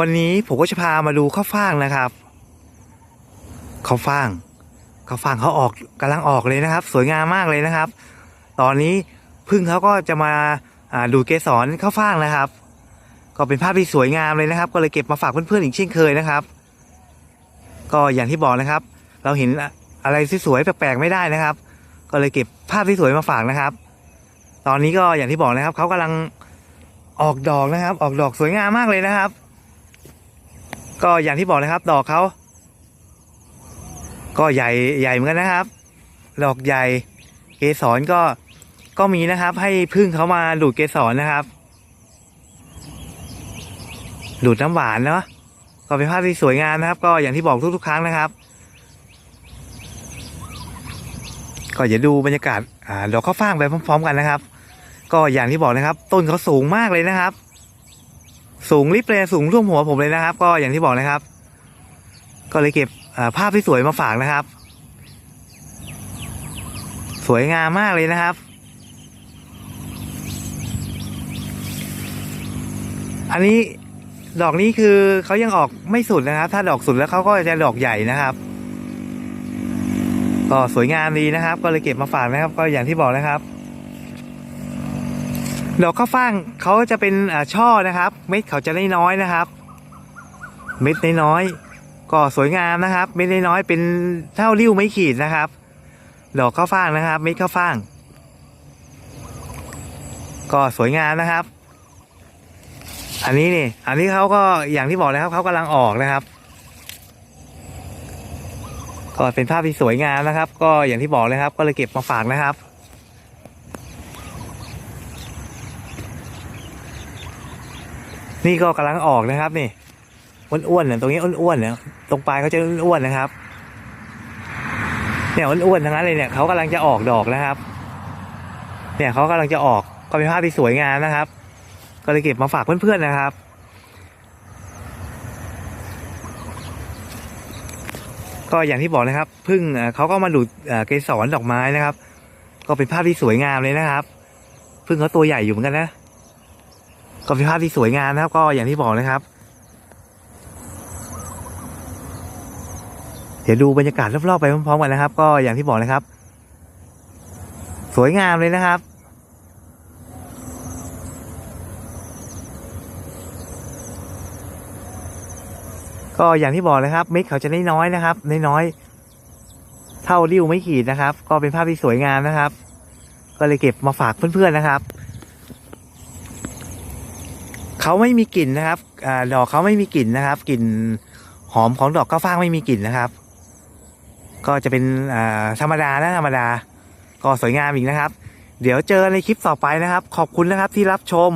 วันนี้ผมก็จะพามาดูข้าวฟ่างนะครับข้าวฟ่างข้าวฟ่างเขาออกกำลังออกเลยนะครับ สวยงามมากเลยนะครับ ตอนนี้พึ่งเขาก็จะมาดูเกสรข้าวฟ่างนะครับ ก็เป็นภาพที่สวยงามเลยนะครับ ก็เลยเก็บมาฝากเพื่อนๆอีกเช่นเคยนะครับ ก็อย่างที่บอกนะครับ เราเห็นอะไรสวยๆแปลกๆไม่ได้นะครับ ก็เลยเก็บภาพที่สวยมาฝากนะครับ ตอนนี้ก็อย่างที่บอกนะครับเขากำลังออกดอกนะครับ ออกดอกสวยงามมากเลยนะครับ ก็อย่างที่บอกนะครับ ดอกเขาก็ใหญ่ใหญ่เหมือนกันนะครับ ดอกใหญ่เกสรก็ก็มีนะครับ ให้พึ่งเขามาดูดเกสรนะครับดูดน้ำหวานเนาะก็เป็นภาพที่สวยงามนะครับ ก็อย่างที่บอกทุกๆ ครั้งนะครับ ก็อย่าดูบรรยากาศอ่าดอกข้าวฟ่างไปพร้อม ๆ กันนะครับ ก็อย่างที่บอกนะครับ ต้นเขาสูงมากเลยนะครับ สูงริบเลยสูงท่วมหัวผมเลยนะครับ ก็อย่างที่บอกนะครับ ก็เลยเก็บภาพที่สวยมาฝากนะครับ สวยงามมากเลยนะครับ อันนี้ดอกนี้คือเขายังออกไม่สุดนะครับ ถ้าดอกสุดแล้วเขาก็จะดอกใหญ่นะครับก็สวยงามดีนะครับ ก็เลยเก็บมาฝากนะครับ ก็อย่างที่บอกนะครับ ดอกข้าวฟ่างเขาจะเป็นช่อนะครับ เม็ดเขาจะได้น้อยนะครับ เม็ดน้อยๆก็สวยงามนะครับ เม็ดน้อยๆเป็นเท่าริ้วไม่ขีดนะครับ ดอกข้าวฟ่างนะครับ เม็ดข้าวฟ่าง ก็สวยงามนะครับ อันนี้นี่อันนี้เขาก็อย่างที่บอกนะครับเขากำลังออกนะครับ ก็เป็นภาพที่สวยงามนะครับ ก็อย่างที่บอกเลยครับ ก็เลยเก็บมาฝากนะครับ นี่ก็กำลังออกนะครับ นี่อ้วนๆเนี่ยตรงนี้อ้วนๆเนี่ยตรงปลายเขาจะอ้วนๆนะครับ เนี่ยอ้วนๆทั้งนั้นเลยเนี่ยเขากำลังจะออกดอกนะครับ เนี่ยเขากำลังจะออกก็เป็นภาพที่สวยงามนะครับ ก็เลยเก็บมาฝากเพื่อนๆนะครับก็อย่างที่บอกนะครับพึ่งเขาก็มาดูดเกสรดอกไม้นะครับ ก็เป็นภาพที่สวยงามเลยนะครับ พึ่งเขาตัวใหญ่อยู่เหมือนกันนะ ก็เป็นภาพที่สวยงามนะครับ ก็อย่างที่บอกนะครับ เดี๋ยวดูบรรยากาศรอบๆไปพร้อมๆกันนะครับ ก็อย่างที่บอกนะครับ สวยงามเลยนะครับก็อย่างที่บอกนะครับเม็ดเขาจะน้อยๆนะครับน้อยๆเท่าริ้วไม่ขีดนะครับ ก็เป็นภาพที่สวยงามนะครับ ก็เลยเก็บมาฝากเพื่อนๆนะครับ เขาไม่มีกลิ่นนะครับอดอกเขาไม่มีกลิ่นนะครับ กลิ่นหอมของดอกข้าวฟ่างไม่มีกลิ่นนะครับ ก็จะเป็นธรรมดานะธรรมดา ก็สวยงามอีกนะครับ เดี๋ยวเจอในคลิปต่อไปนะครับ ขอบคุณนะครับที่รับชม